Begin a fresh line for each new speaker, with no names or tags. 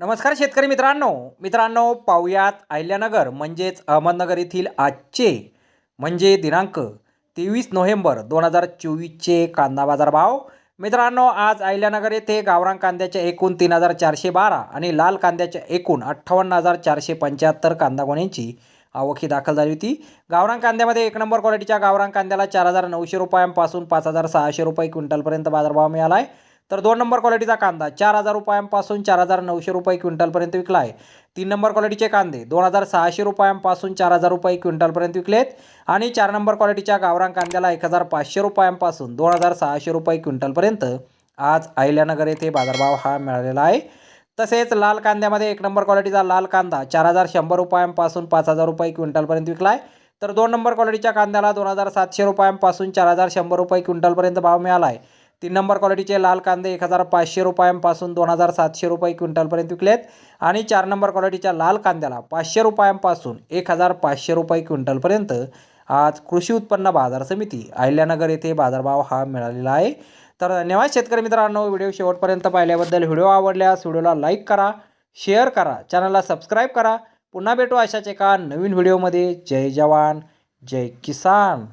नमस्कार शेतकरी मित्रांनो. मित्रांनो पाहुयात अहिल्यानगर म्हणजेच अहमदनगर येथील आजचे म्हणजे दिनांक तेवीस नोव्हेंबर दोन हजार चोवीसचे कांदा बाजार भाव मित्रांनो आज अहिल्यानगर येथे गावरान कांद्याच्या एकूण तीन हजार चारशे बारा आणि लाल कांद्याच्या एकूण अठ्ठावन्न हजार चारशे पंच्याहत्तर कांदा गोण्यांची आवक दाखल झाली होती. गावरान कांद्यामध्ये एक नंबर क्वालिटीच्या गावरान कांद्याला चार हजार नऊशे रुपयांपासून पाच हजार सहाशे रुपये क्विंटलपर्यंत बाजारभाव मिळाला आहे तर दोन नंबर क्वालिटीचा कांदा चार हजार रुपयांपासून चार हजार नऊशे रुपये क्विंटलपर्यंत विकला आहे तीन नंबर क्वालिटीचे कांदे दोन हजार सहाशे रुपयांपासून चार हजार रुपये क्विंटलपर्यंत विकलेत. आणि चार नंबर क्वालिटीच्या गावरान कांद्याला एक हजार पाचशे रुपयांपासून दोन हजार सहाशे रुपये क्विंटलपर्यंत आज अहिल्यानगर येथे बाजारभाव हा मिळालेला आहे. तसेच लाल कांद्यामध्ये एक नंबर क्वालिटीचा लाल कांदा चार हजार शंभर रुपयांपासून पाच हजार रुपये क्विंटलपर्यंत विकला आहे तर दोन नंबर क्वालिटीच्या कांद्याला दोन हजार सातशे रुपयांपासून चार हजार शंभर रुपये क्विंटलपर्यंत भाव मिळाला आहे तीन नंबर क्वालिटीचे लाल कांदे एक हजार पाचशे रुपयांपासून दोन हजार सातशे रुपये क्विंटलपर्यंत विकलेत. आणि चार नंबर क्वालिटीच्या लाल कांद्याला पाचशे रुपयांपासून एक हजार पाचशे रुपये क्विंटलपर्यंत आज कृषी उत्पन्न बाजार समिती अहिल्यानगर येथे बाजारभाव हा मिळालेला आहे. तर धन्यवाद शेतकरी मित्रांनो व्हिडिओ शेवटपर्यंत पाहिल्याबद्दल व्हिडिओ आवडल्यास व्हिडिओला लाईक करा शेअर करा चॅनलला सबस्क्राईब करा. पुन्हा भेटू अशाच एका नवीन व्हिडिओमध्ये. जय जवान जय किसान.